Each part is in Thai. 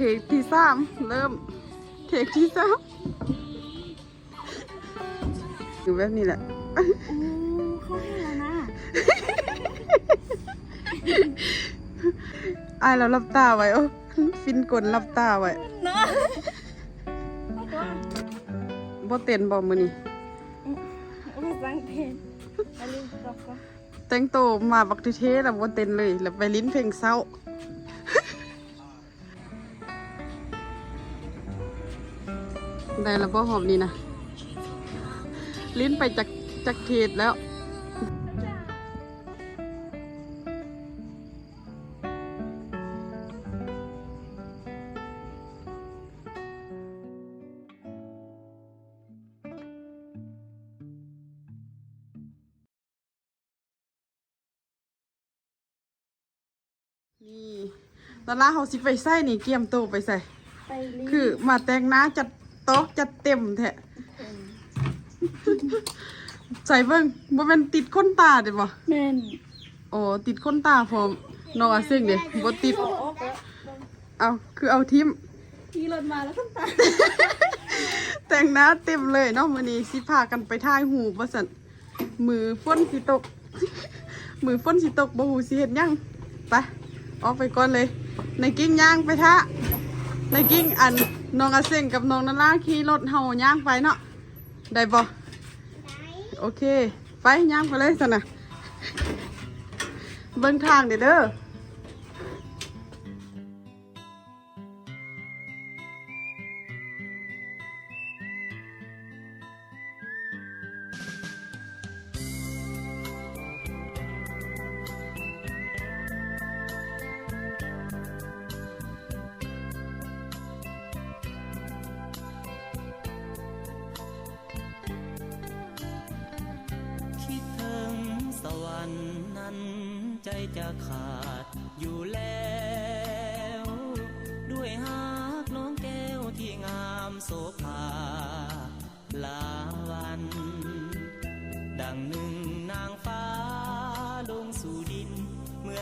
คที่สามเริ่มเทคที่สามอยู่แบบนี้แหละโอ้เขาให้แล้วนะอายเรารับตาไว้โอ้ฟินกลรับตาไว้เนาะบ่เต้นบ่มื้อนี้ภาษาอังกฤษอันนี้ก็ก็แต่งโตวมาบักเท่ๆแล้วบ่เต้นเลย แล้วไปลิ้นเพลงเศร้า ได้แล้วบ่หอมนี่นะ ลิ้นไปจากจากเทศแล้วนี่ตอนแรกเขาสิไปใส่นี่เกียมโตวไปใส่ไปรีคือมาแต่งหน้าจัด โต๊ะจัดเต็มแท้ใส่เบิ่งบ่แม่นติดก้นตาเด้บ่แม่นโอ้ติดก้นตาพร้อมน้องอาซึ่งเด้บ่ติดโอ้โอ้แล้วเอาคือเอาทิมขี่รถมาแล้วขึ้นตา แต่งหน้าเต็มเลยเนาะมื้อนี้สิพากันไปถ่ายหูปว่าซั่นมือฝนสิตก มือฝนสิตกบ่ฮู้สิเฮ็ดหยังไปออกไปก่อนเลย ในกิ้งย่างไปท่าในกิ้งอัน น้องอาเซงกับน้องนาราขี่รถเฮาย่างไปเนาะได้บ่โอเค ไปย่างไปเลยซั่นน่ะเบิ่งทางเด้อ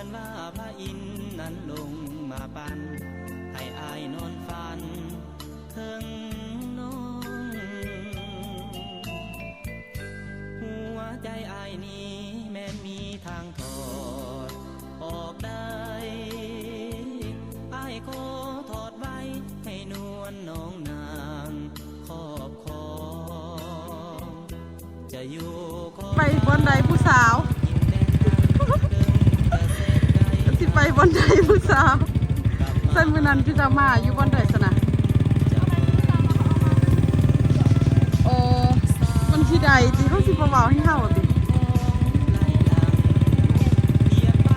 เหมือนว่าพระอินทร์นั้นลงมาปันให้อายนอนฝันเถึงน้องหัวใจอายนี้แม้มีทางถอด ออกได้อายขอถอดไว้ให้นวลน้องนางขอบครองจะอยู่ไปบนใดผู้ บนใดผู้สาวใส่มือนั้นพี่จะมาอยู่บนใดสนะโอ้มันที่ใดที่เขาสิประเวาให้เฮาติ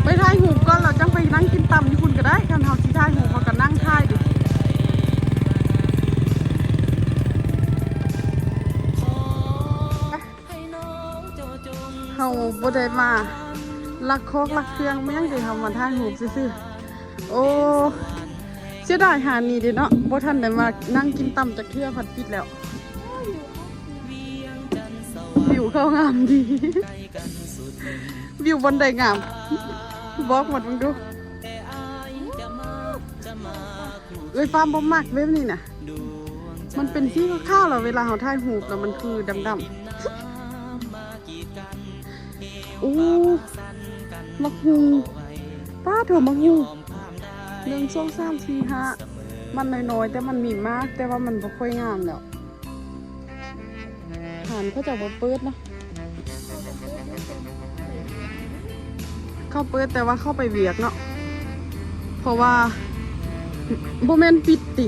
ไปถ่ายหูปก่อนเราจังไปนั่งกินตำที่คุณก็ได้คันเฮาสิถ่ายหูปมาก็นั่งถ่ายดิให้น้องโจจงเฮาบ่ได้มา ลักโคกลักเครื่องไม่ยังได้เฮามาถ่าหูซื่อโอ้เสียดายหานี่เด้เนาะบ่ทันได้มานั่งกินตำจากเทื่อผัดปิดแล้ววิวเข้างามดีวิวบนใดงามบอกหมดมึงดูแต่อายจะมาจะมาคู่เอ้ยฟาร์มบ่มากเว็บนี่นะมันเป็นสีข้าวๆเหรอเวลาเขาถ่ายหูแล้วมันคือดำๆโอ้สั้นกัน มักฮูไว้ป้าเถอะมักฮูยอมความได้หนึ่งสองสามสี่ห้ามอมันน้อยๆแต่มันมีมาก แต่ว่ามันบ่ค่อยงามแล้วฐานเขาจะบ่เปิดเนาะเข้าเปิดแต่ว่าเข้าไปเวียกเนาะเพราะว่าโบแมนปิดติ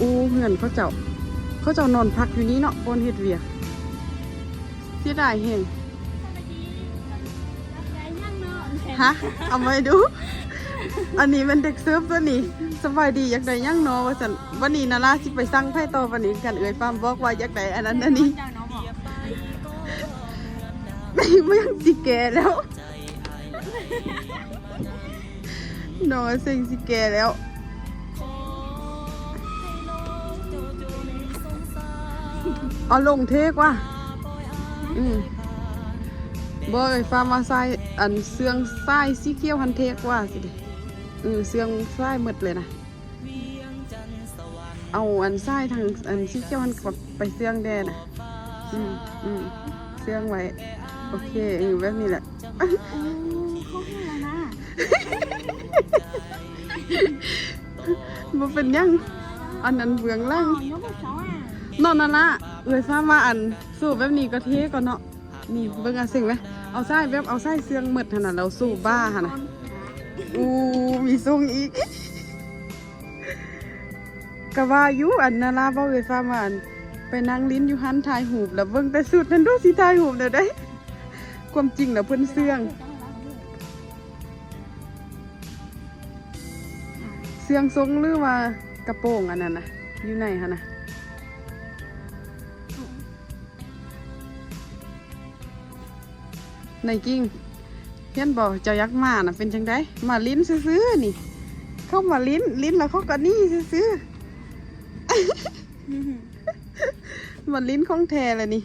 อู้เหือนเขาเจ้าเขาเจ้านอนพักอยู่นี้เนาะบนเฮ็ดเวียกเสียดายแฮง ฮะเอาไว้ดู อันนี้เป็นเด็กเซิร์ฟตัวนี้สบายดีอยากได้หยังเนอว่าสันวันนี้นาราสิไปสั่งไพ่ต่อวันนี้กันเอ่ยฟาร์มบอกว่าอยากได้อันนั้นอันนี้ไม่ไม่ยังสิแก่แล้วนองเซ็งสิแก่แล้วเอาลงเทกว่าอืม บ่เอ้ยฟาร์มมาใส่อันเสื่องใส่สีเขียวหันเทกว่าสิเด้เออเสียงไส้หมดเลยนะเวียงจันทร์สวรรค์เอาอันไส้ทางอันสีเขียวมันกลับไปเสียงแดนะอืมอืมเสียงไว้โอเคเออแบบนี้แหละอืมเขาให้แล้วนะมันเป็นหยัง อันนั้นเบื้องล่างอ๋อยกกับเขาอะนอนนั่นละเอ้ยฟ้ามาอัน สูบแบบนี้ก็เทก่อนเนาะนี่เบิ่งอันสิ่งไหม เอาไส้แบบเอาไส้เสียงหมดขนาดเราสูบบ้าขนาดอู้มีทรงอีกกะว่าอยู่อันนาลาบ่เอ้ยฟ้ามาอันไปนั่งลิ้นอยู่หันถ่ายหูปแล้วเบิ่งแต่สุดนั่นดูสิถ่ายหูปเด้อได้ ความจริงแล้วเพิ่นเสื่องเสียงทรงหรือว่ากระโปรงอันนั้นนะอยู่ไหนคะนะ ในกิ้งเพียนบอกเจ้ายักษ์มาน่ะเป็นจังไดมาลิ้นซื้อๆนี่ เข้ามาลิ้นลิ้นแล้วเขาก็นี่ซื้อๆมาลิ้นของแท้เลยนี่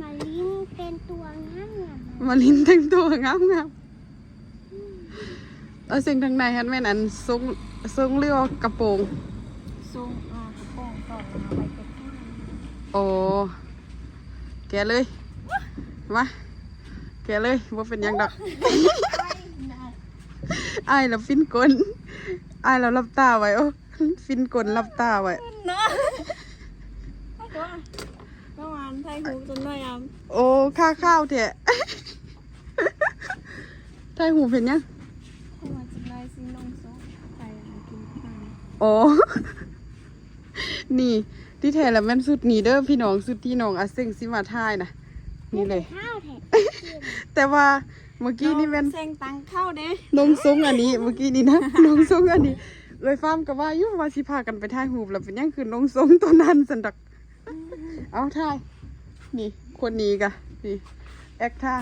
มาลิ้นเป็นตัวง่ายอะมาลิ้นแต่งตัวงามงามเอาสิ่งทางในฮันแม่นอันทรงทรงเรียกว่ากระโปรงทรงอ่ากระโปรงก่อนเอาไปเป็นข้างโอ้แกะเลยมา แกะเลยว่าเป็นหยังดอกอายเราฟินกลอายเรารับตาไว้โอ้ฟินกลรับตาไว้ เนาะไอ้ตัวเมื่อวานไทยหูจนด้วยอะโอ้ข้าข้าวเถอะไทยหูเป็นยังเมื่อวานจนได้ซินงโซ่ไปหากินข้าวโอ้นี่ ที่แท้แล้วแม่นสุดนี่เด้อพี่น้องสุดที่น้องอาเซงสิมาทายนะ นี่เลย ข้าวแท้แต่ว่าเมื่อกี้นี่แม่น เซ็งตังเข้าเด้นงทรงอันนี้เมื่อกี้นี่นะ นงทรงอันนี้ เลยฟาร์มกับว่าอยุ่ว่าสิพากันไปถ่ายรูปแล้วเป็นหยังคือนงทรงตัวนั้นสันดัก เอาถ่าย นี่ คนนี้กะนี่ แอคท่า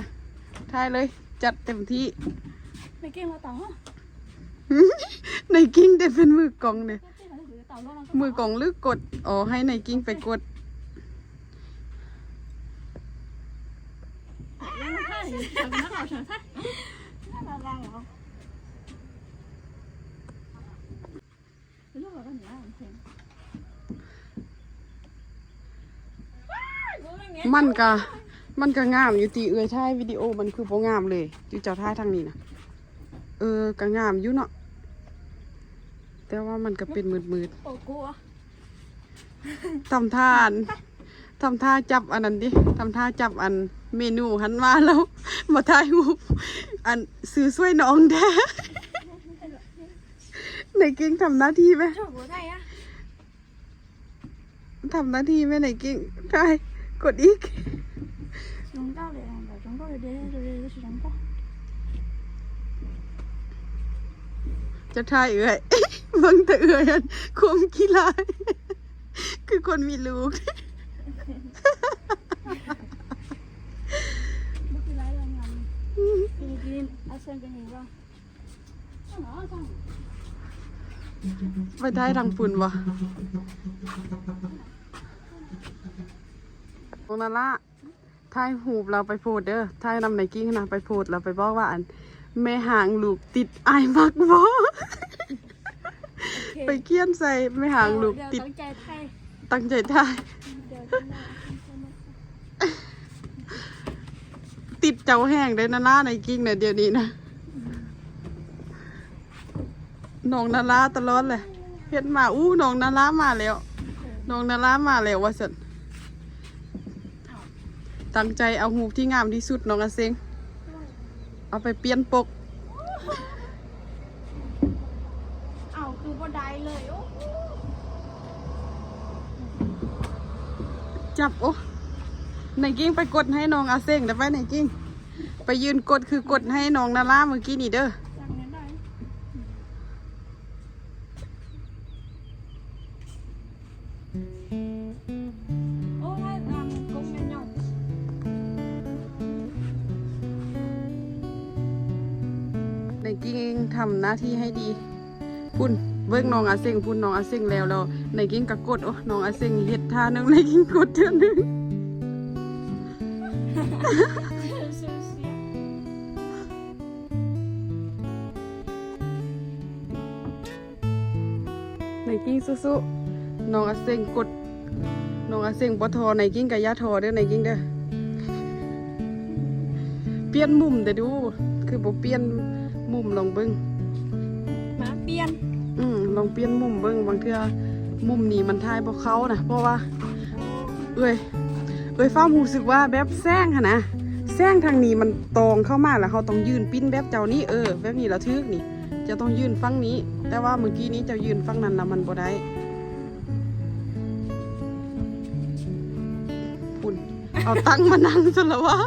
ถ่ายเลย จัดเต็มที่ ไปเก่งเราเต่าฮะในกิ้งได้เป็นมือกองเนี่ย เก่งเราถือเต่าแล้วเราก็มือกองหรือกด อ๋อ ให้ในกิ้งไปกด ยังไม่ได้ทำนักเราเฉยใช่เราดังเหรอลูกเราก็หนีอะเพลงมันก็มันก็งามอยู่ตีเอื้อยถ่ายวิดีโอมันคือบ่งามเลยอยู่เจ้าถ่ายทางนี้นะเออก็งามอยู่เนาะแต่ว่ามันก็เป็นมืดๆโอ้กลัวทำท่าอันทำท่าจับอันนั้นดิทำท่าจับอัน เมนูหันมาแล้วมาถ่ายรูปอันซื้อช่วยน้องแท้ในกิ้งทำหน้าที่ไหมชอบหัวใจอะทำหน้าที่ไหมในกิ้งใช่กดอีก chúng ta để làm bảo chúng ta để để để để chúng ta จะถ่ายเอื่อยเบิ่งแต่เอื่อยอันความขี้ลาย คือคนมีลูก ไปถ่ายทางฝุ่นวะตรงนั้นละถ่ายหูเราไปโพดเด้อถ่ายนำในกิ้งนะไปโพดเราไปบอกว่าอันแม่หางลูกติดอายมักบ่ไปเคี่ยนใส่แม่หางลูกติด ตั้งใจถ่าย ติดเจ้าแห้งได้นะล่าในกิ้งเนี่ยเดี๋ยวนี้นะน้องนาราตลอดเลยเฮ็ดมาอู้น้องนารามาแล้วน้องนารามาแล้วว่าสันตั้งใจเอาหูปที่งามที่สุดน้องอาเซงเอาไปเปลี่ยนปก ảo cứ vào đáy lời ô จับโอ้ ในกิ้งไปกดให้น้องอาเซงเดี๋ยวไปในกิ้ง ไปยืนกดคือกดให้น้องนาราเมื่อกี้นี่เด้อในกิ้งทำหน้าที่ให้ดีพุ่นเบิ้งน้องอาเซงพุ่นน้องอาเซงแล้วแล้วในกิ้งก็กดโอ้น้องอาเซงเฮ็ดท่านึงในกิ้งกดเท่านึง ในกิ้งสู้ๆน้องอาเซงกดน้องอาเซงบอทอในกิ้งกับยาทอเด้อในกิ้งเด้อเปลี่ยนมุมเดี๋ยวดู คือบ่เปลี่ยนมุมลองเบิ้งมาเปลี่ยน อืมลองเปลี่ยนมุมเบิ้งบางเทื่อมุมนี้มันทายบ่เขานะเพราะว่า เอ้ย เอ้ยฟ้ามรู้สึกว่าแบบแซงหั่นนะแซงทางนี้มันตรงเข้ามาแล้วเขาต้องยืนปิ้นแบบเจ้านี้เออแบบนี้เราทึกนี่ จะต้องยืนฝั่งนี้ แต่ว่าเมื่อกี้นี้เจะยืนฝั่งนั้นแล้วมันบ่ได้ปุ่นเอาตั้งมานั่งซะแล้ววะ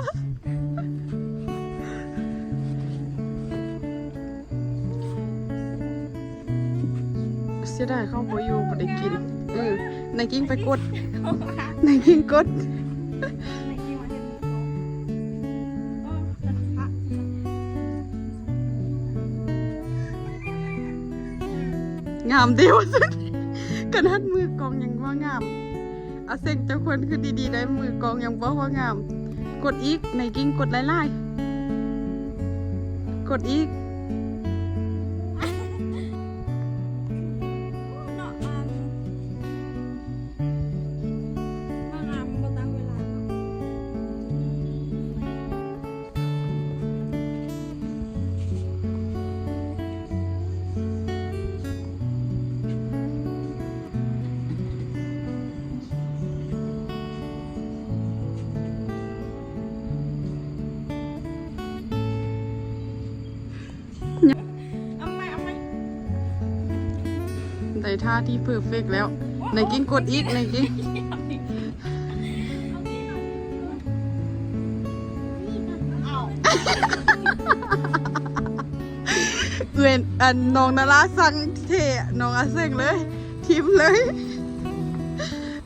เสียดายเข้าบ่อยู่บ่ได้กินเออนายกิ้งไปกดนายกิ้งกด งามเดียวสุดกระนัดมือกองยังว่างามอาเซ็งเจ้าคนคือดีๆได้มือกองยังบอกว่างาม กดอีกในกิ้งกดไล่ๆกดอีก เอาไหมเอาไหมได้ท่าที่เพอร์เฟกแล้ว ในกิ้งกดอีกในกิ้งเอาเอื่อนอันน้องนาราสั่งเทน้องอาเซ็งเลย ทิมเลย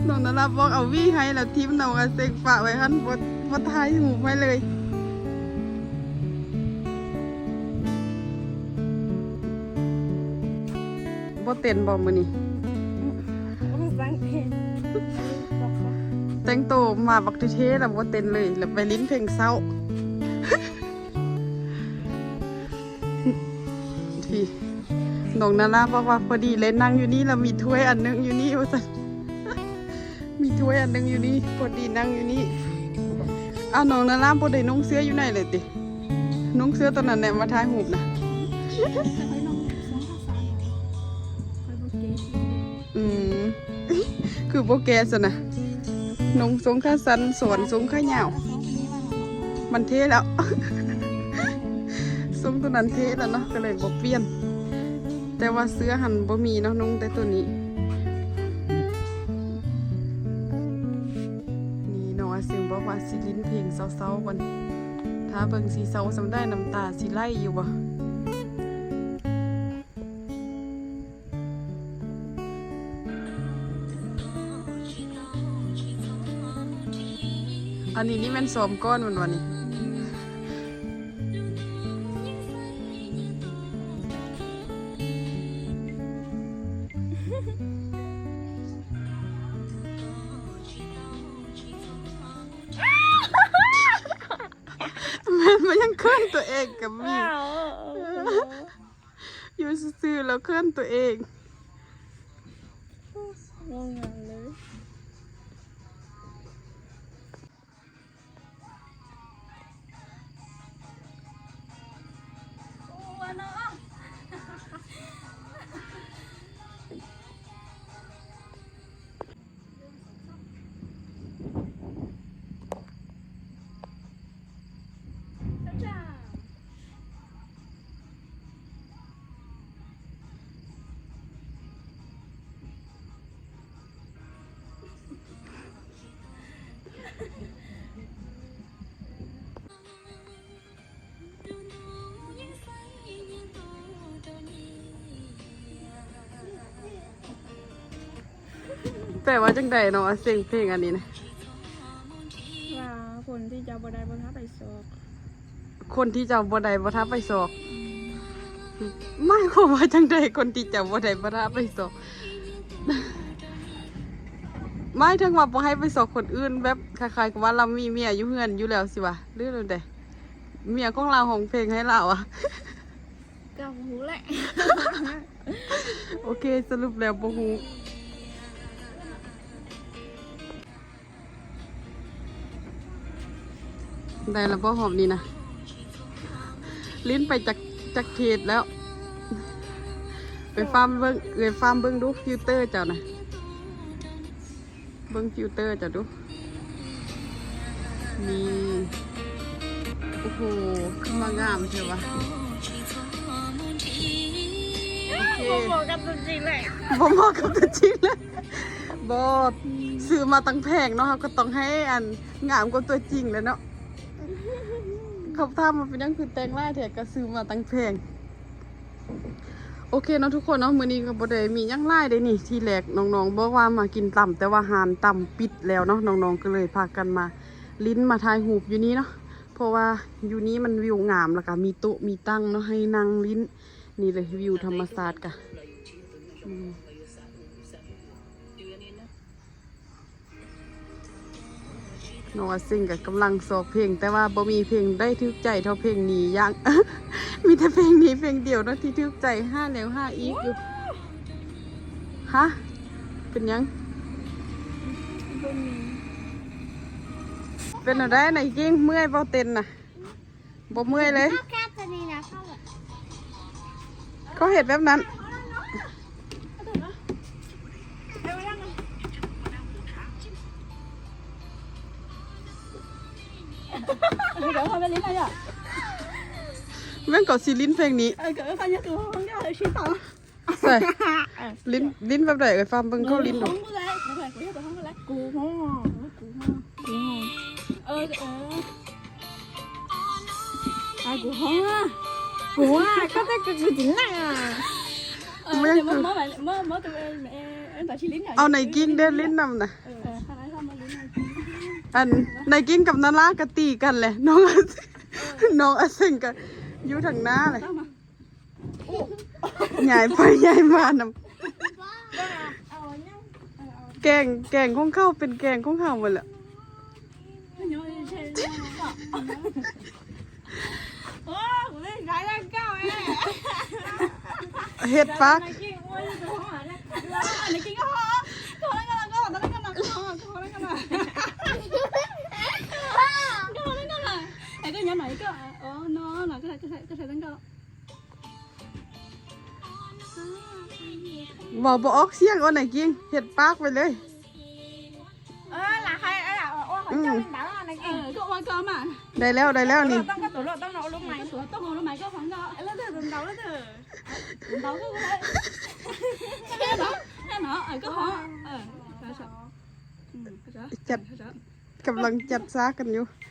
น้องนาราบอกเอาวี่ให้แล้วทิมน้องอาเซ็งฝากไว้หันบดบดท้ายหูไว้เลย บ่เต้นบ่มื้อนี้สังเกตแต่งโตวมาบักเท่ๆแล้วบ่เต้นเลยแล้วไปลิ้นเพลงเศร้าที่น้องนาราบอกว่าพอดีเลยนั่งอยู่นี่แล้วมีถ้วยอันหนึงอยู่นี่ว่าซั่นมีถ้วยอันหนึงอยู่นี่พอดีนั่งอยู่นี่อ้าวน้องนาราบ่ได้นุ่งเสื้ออยู่ไหนเลยตินุ่งเสื้อตัวนั้นแหละมาถ่ายรูปนะ คือโบแกซะนะนุ่งสงขาสันสวนสงขายาวสองค่าน้องมันเทแล้วทรงตัวนั้นเทแล้วเนาะก็เลยบ่เปลี่ยน แต่ว่าเสื้อหันบ่มีเนาะนุ่งแต่ตัวนี้ นี่น้องอาซิมบอกว่าสิลิ้นเพลงเศร้าๆก่อนถ้าเบิ่งสีเศร้าสำได้น้ำตาสิไหลอยู่บ่ อันนี้นี่แม่นซ้อมก้อนวันวันนี้แม่นมันยังเคลื่อนตัวเองกับมีว้าวอยู่ซื่อๆแล้วเคลื่อนตัวเองง โอ้ แต่ว่าจังใดเนาะเสียงเพลงอันนี้นะว่าคนที่จะบได้บนท้าไปสอบคนที่จะบ่ได้บ่ทับไปสอบไม่ความว่าจังใดคนที่จะบ่ได้บ่ทับไปสอบไม่ถึงว่าบ่ให้ไปสอบคนอื่น แบบคล้ายๆกับว่าเรามีเมียอยู่เฮือนอยู่แล้วสิวะหรือจังใดเมียของเราของเพลงให้เราอะกับหูแหละโอ้เคสรุปแล้วบ่ฮู้ ได้แล้วบ่หอมนี่นะ ลิ้นไปจากจากเขตแล้ว ไปฟาร์มเบิ้งเอ้ยฟาร์มเบิ้งดูฟิลเตอร์เจ้านะเบิ้งฟิลเตอร์เจ้าดูนี่โอ้โหขึ้นมางามใช่ปะโอเคบอกกันจริงๆเลยบ่เหมาะกับตัวจริงเลยบอดซื้อมาตั้งแพงเนาะครับก็ต้องให้อันงามกว่าตัวจริงเลยเนาะ เขาทำมาเป็นยังคือแต่งล่าแถก็ซื้อมาตั้งแพง โอเคเนาะทุกคนเนาะมื้อนี้ก็บ่ได้มียังไล่ได้นี่ ที่แรกน้องๆบอกว่ามากินต่ำแต่ว่าหานต่ำปิดแล้วเนาะน้องๆก็เลยพากันมา ลิ้นมาถ่ายหูปอยู่นี้เนาะเพราะว่าอยู่นี้มันวิวงามแล้วก็มีโต๊ะมีตั้งเนาะให้นั่งลิ้น นี่เลยวิวธรรมศาสตร์กะ น้องอาซิงกับกำลังสอบเพลง แต่ว่าบ่มีเพลงได้ทึกใจเท่าเพลงนี้ยังมีแต่เพลงนี้เพลงเดียวเนาะที่ทึกใจห้าแล้วห้าอีกอยู่ฮะเป็นหยัง เป็นอะไรไหนกิ้งเมื่อยเบาเต้นน่ะบ่เมื่อยเลยข้าวแค่ตัวนี้นะข้าวแบบเขาเห็นแบบนั้น ก่อนสิลิ้นเพลงนี้ เออเกิดขันยากูห้องก็เลยชิต่อใส่ลิ้นลิ้นแบบไหนเอ้ยฟาร์มเบิ่งเข้าลิ้นหนูห้องก็เลยกูแบบกูอยากห้องก็เลยกูห้องกูห้องกูห้องเออเออไอ้กูห้องอะกูอะก็ได้กูจริงนะเออเมื่อเมื่อเมื่อเมื่อตัวเองเอ็นแต่ชิลิ้นเอาไหนกิ้งเด้ลิ้นนำนะเอออันในกิ้งกับนาลากะตีกันแหละน้องน้องอเซงกัน อยู่ทางหน้าเลยใหญ่ไปใหญ่มานำ ờ nhá ờ แกงแกงของเข้าเป็นแกงของข้าวหมดและ ờ nhớ đi chơi ô của đây gái đang cao ấy เฮ็ดปัก là cái cái nhỏ này cái ờ nó là cái này cái này cái này đang cao บอกบ่ออกเสียงเอาไหนกิ้งเฮ็ดปากไปเลย ờ là hay ấy là ô hỏi cho mình bảo là này kia ờ có ôi cơm à ได้แล้วได้แล้วนี่ tao có tủ lộ tao nấu lúc mày tủ tao nấu lúc mày có khoảng đó lấy từ từ đầu lấy từ từ đầu cái đấy cái đó cái nó ở cái hó ờ cái sợ ừ cái sợ จัด cái sợ กำลังจัดซากันอยู่ในในกิ้งในกิ้งของเพลงมาได้ในกิ้งอย่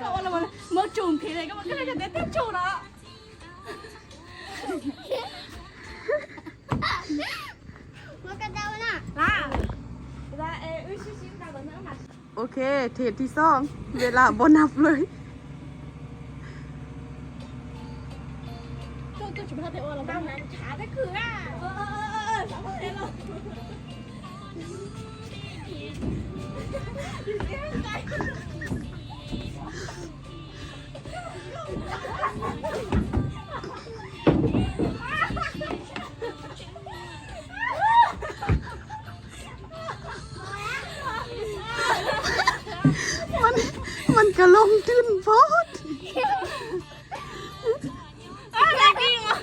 có ô là vòng mơ chuồng thì này có cái này là để tiếp chuồng đó mơ cái đâu nè là ra ê ư xíu xíu ra bữa nữa mà โอเค เทปที่สองเวลาบนับเลย tôi tôi chụp hai tay ô là tao này trả cái cửa à ờ ờ ờ ờ trả cái đây มันมันกระลงขึ้นโพด à này kia mà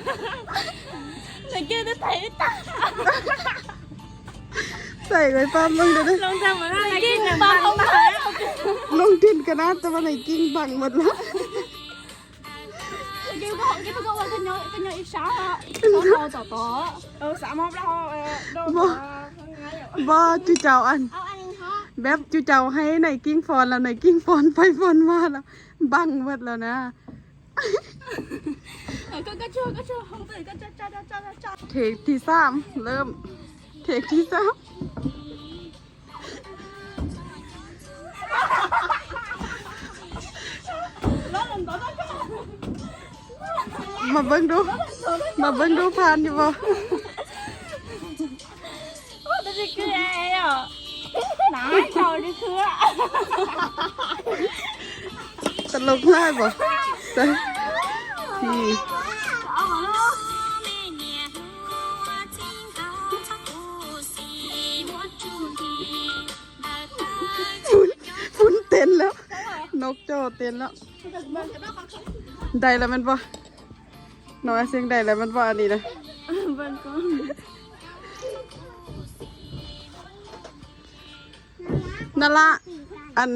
này kia tôi thấy ta ใส่ไว้ป้ามึงเดี๋ยวได้ lông ra mà này kia là ba không thấy ลงดินกันนะแต่ว่าในกิ้งบังหมดแล้ว cái có cái có cái cái nhau cái nhau ít sáu á có đâu tỏ tỏ ừ sáu mốt đâu đâu บ่บ่จุเแบบจูเจ้าให้ในกิ้งฟอนแล้วในกิ้งฟอนไปฟอนมาแล้วบังหมดแล้วนะ ก็ก็ชอบก็ชอบเขาไปก็จ้าจ้าจ้าจ้าจ้าเทคที่สามเริ่ม เทคที่สามมาเบิ้งดู มาเบิ้งดูผ่านอยู่บ่ ตลกมากบอกพี่ฟุ้นเต้นแล้ว นกโจเต้นแล้ว ได้แล้วมันบ่น้อยเสียงได้แล้วมันบ่อันนี้นะ นั่นละอัน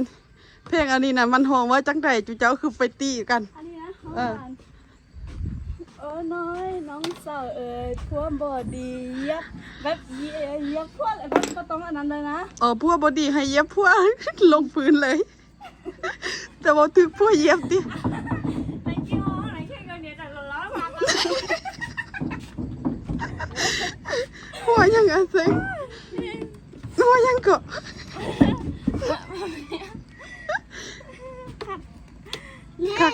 เพลงอันนี้นะมันห้องว่าจังไดจุเจ้าคือไปตีกันอันนี้นะเออโอ้น้อยน้องสาวเอ๋ยพวกบอดีเย็บแบบเย็บพวกแบบก็ต้องอันนั้นเลยนะเออพวกบอดีให้เย็บพวกลงพื้นเลย แต่ว่าถึกพวกเย็บดิไม่คิดว่าอะไรแค่เงินเดือนแต่ละร้อยบาทหัวยังอะเซ็งหัวยังเกาะคัก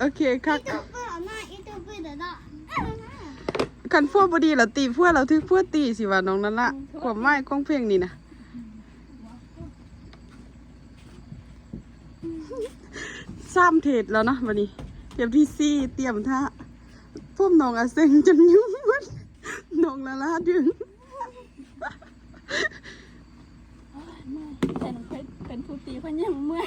โอเคคักคันพวกบอดีเราตีพวกเราถึกพวกตีสิว่าน้องนั่นละความหมายของเพลงนี้นะซ้ำเทศแล้วนะวันนี้เตรียมที่ซี่เตรียมท่าพวกน้องอาเซงจนยุ่งหมดน้องละลาดึง แต่หนูเคยเป็นผู้ตีคนยังเมื่อย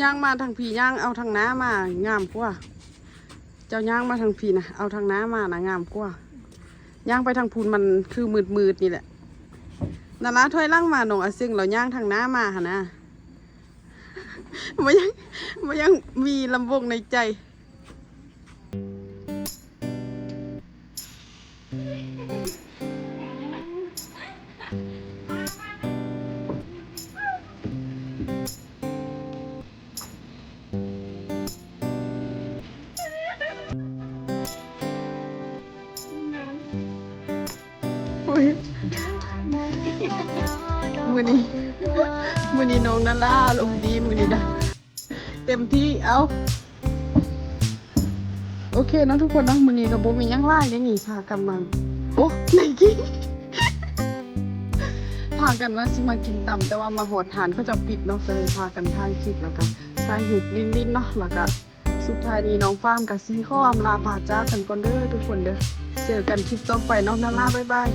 ย่างมาทางผีย่างเอาทางน้ามางามกว่า เจ้าย่างมาทางผีนะเอาทางน้ามานะงามกว่าย่างไปทางพูนมันคือมืดมืดๆนี่แหละนาราถอยล่างมาหนองอาซึ่งเราย่างทางน้ามาหะนะมันยังมันยังมีลำวงในใจ มือนี้มือนี้น้องนาราลมณ์ดีมือนี้นะเต็มที่เอา้า โอเคนะทุกคนนะมือนี้กับโบมียังไล่เลยนี่พากันมาโอ้ไหนกี้พากันว่าสิมากินตำแต่ว่ามาโหดทานเขาจะปิดเนาะเลยพากันทานคลิปแล้วกันทายหุบลิ้นๆเนาะแล้วก็สุดท้ายนี้น้องฟาร์มกับซีข้อมลาพาจ้ากันก่อนเด้อทุกคนเด้อเจอกันคลิปต่อไปน้องนาราบ๊ายบาย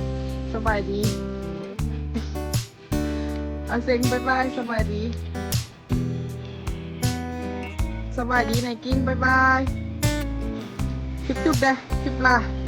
สบายดีอาเซ็งบายบายสบายดีสบายดีไนกิ้งบายบาย คลิปจุดเด้คลิปลา